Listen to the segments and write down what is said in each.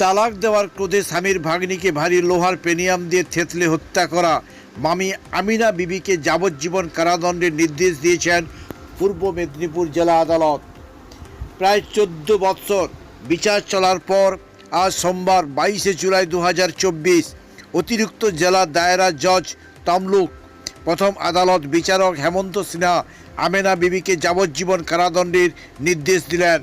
তালাক দেওয়ার ক্রোধে স্বামীর ভাগ্নিকে ভারী লোহার পেনিয়াম দিয়ে থেতলে হত্যা করা। মামি আমিনা বিবিকে যাবজ্জীবন কারাদণ্ডের নির্দেশ দিয়েছেন পূর্ব মেদিনীপুর জেলা আদালত। প্রায় চোদ্দ বৎসর, বিচার চলার পর আজ সোমবার বাইশে জুলাই দু হাজার চব্বিশ, অতিরিক্ত জেলা দায়রা জজ তমলুক, প্রথম আদালত বিচারক হেমন্ত সিনহা আমেনা বিবিকে যাবজ্জীবন কারাদণ্ডের নির্দেশ দিলেন।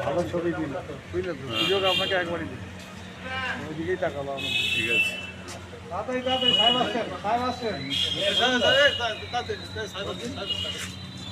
ভালো ছবি দিল বুঝলেন তো? সুযোগ আপনাকে একবারই দিল ওইদিকেই তাকালো আমার। ঠিক আছে। তাড়াতাড়ি তাড়াতাড়ি সাহেব আসছেন সাহেব আসছেন।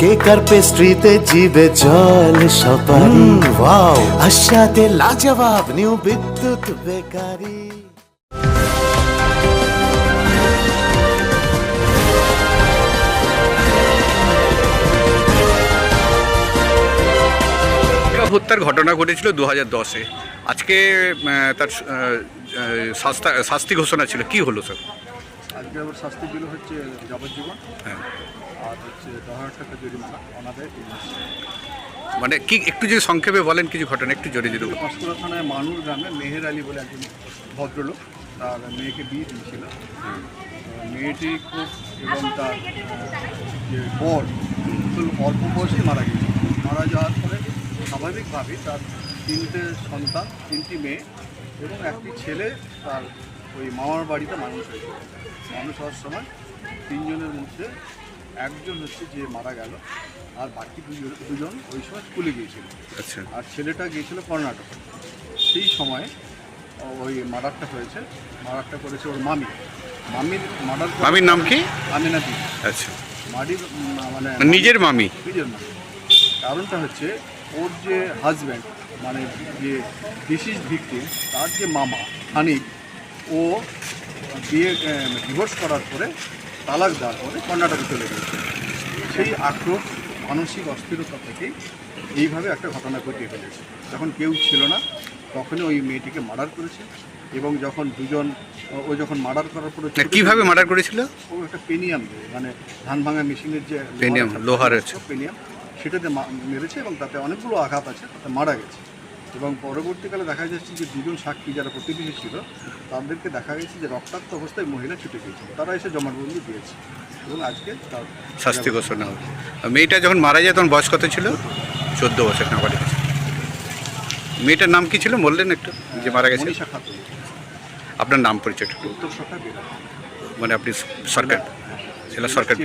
কেকার পেস্ট্রিতে জিবে জল সপারি? ওয়াও। আশাতে লাজবাব নিউ বিদ্যুৎ বেকারি। হত্যার ঘটনা ঘটেছিল দু হাজার দশে। আজকে তার শাস্তা শাস্তি ঘোষণা ছিল। কি হলো স্যার? আজকে আবার শাস্তি দিল হচ্ছে যাবজ্জীবন। হ্যাঁ। আর হচ্ছে দশ হাজার টাকা জরিমানা ওনাদের মানে কি একটু যদি সংক্ষেপে বলেন কিছু ঘটনা একটু জোরে যদি বলেন। পাঁশকুড়া থানায় মানুর গ্রামে মেহের আলী বলে একজন ভদ্রলোক তার মেয়েকে বিয়ে দিয়েছিল। মেয়েটি খুব এবং তার যে বর অল্প বয়সেই মারা গেছে। মারা যাওয়ার পরে স্বাভাবিকভাবেই তার তিনটে সন্তান তিনটি মেয়ে এবং একটি ছেলে তার ওই মামার বাড়িতে মানুষ হয়েছে। মানুষ হওয়ার সময় তিনজনের মধ্যে একজন হচ্ছে যে মারা গেল আর বাকি দুজন দুজন ওই সময় স্কুলে গিয়েছিল। আচ্ছা। আর ছেলেটা গিয়েছিল কর্ণাটক। সেই সময় ওই মার্ডারটা হয়েছে মার্ডারটা করেছে ওর মামি। মামির মার্ডার মামির নাম কি? আমিনা দিদি আচ্ছা। উম, মানে মানে নিজের মামি? নিজের মামি। কারণটা হচ্ছে ওর যে হাজব্যান্ড মানে যে ডিসিজ ভিক্টিম তার যে মামা হানিফ ও বিয়ে ডিভোর্স করার পরে তালাক দেওয়ার পরে কর্ণাটকে চলে গেছে সেই আক্রোশ মানসিক অস্থিরতা থেকেই এইভাবে একটা ঘটনা ঘটিয়ে ফেলেছে। যখন কেউ ছিল না তখনই ওই মেয়েটিকে মার্ডার করেছে এবং যখন দুজন ও যখন মার্ডার করার পরে না, কীভাবে মার্ডার করেছিল? ও একটা পেনিয়াম দেয় মানে ধান ভাঙা মেশিনের যে পেনিয়াম, লোহার। পেনিয়াম সেটাতে মেরেছে এবং তাতে অনেকগুলো আঘাত আছে তাতে মারা গেছে। এবং পরবর্তীকালে দেখা যাচ্ছে যে দুজন সাক্ষী যারা প্রতিবেশী ছিল তাদেরকে দেখা গেছে যে রক্তাক্ত অবস্থায় মহিলা ছুটে গিয়েছিল। তারা এসে জমাটবন্দি দিয়েছে এবং আজকে তার শাস্তি ঘোষণা হবে মেয়েটা যখন মারা যায় তখন বয়স কত ছিল? চোদ্দ বছর না বাড়ি মেয়েটার নাম কি ছিল? বললেন একটু যে মারা গেছে। আপনার নাম পরিচয় মানে আপনি সরকার? জেলা সরকার